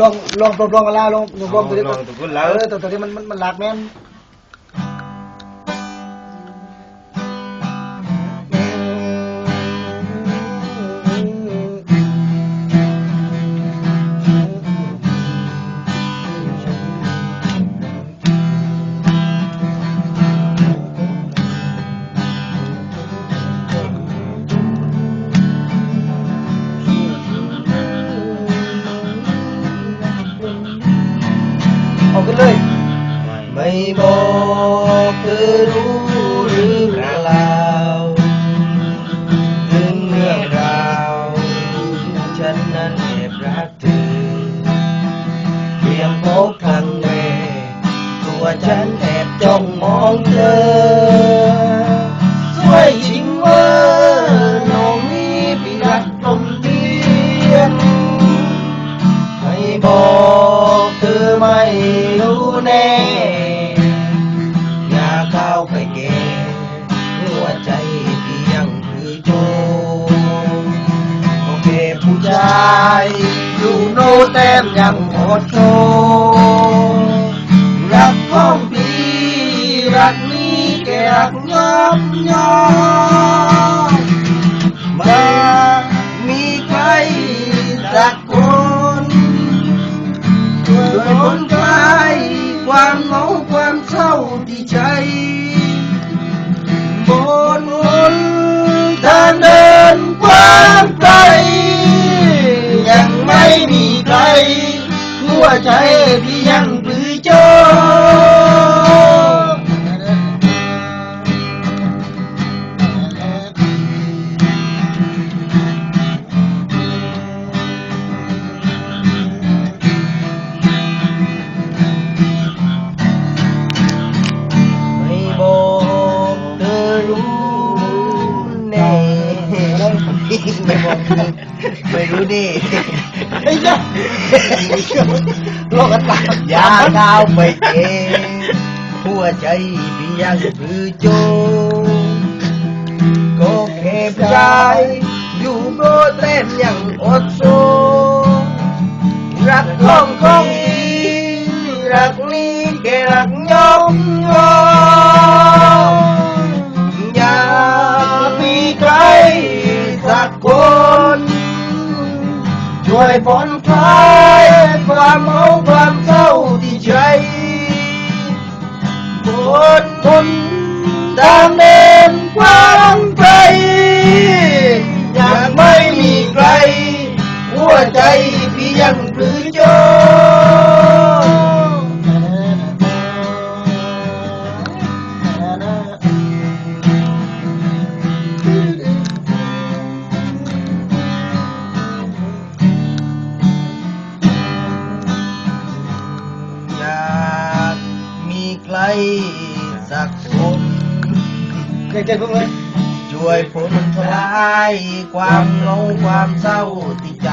ลองลองลองลองกันแล้วลองลองลองตัวนี้ลองตัวนี้แล้เอวอตัวตัวนี้มันมันมันหลากแม่น กันเลย ไม่บอกเธอรู้หรือเปล่าถึงเรื่องราวฉันนั้นแอบรักเธอเพียงพบครั้งแรกตัวฉันแอบจ้องมองเธอสวยจริงเว่าน้องนี้พี่รักลมเลียนไม่บอกเธอไม่ แน่อย่าเข้าไปเกหัวใจพี่ยังคือโจมโอเคผู้ชายอยู่โนแต้มยังหมดโชว์รักของพี่รักนี้แกรักยอมยอมมามีใครสัก ที่ใจบนหนทางเดินกว้าง บอกไม่รู้ดิ ไอ้ยักลองกันตาม อย่าก้าวไปเองหัวใจพี่ยังคือโจมก็แค่ผู้ชายอยู่โปรเต้นยังอดโซรักของของรักนี้แกรักยอมยอ วยผ่อนคลายความเมาความเศร้าที่ใจบนทน tay giặc khôn ช่วยผลทลายความเหงาความเศร้าติดใจ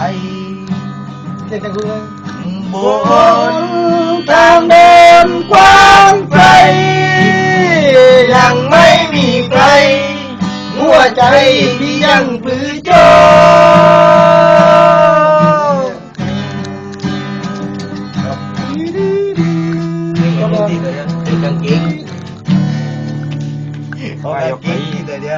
บนทางเดินกว้างไกลยังไม่มีใครหัวใจที่ยังปื้อโจครับ กางเกงเอากางเกงนี่แต่เดีย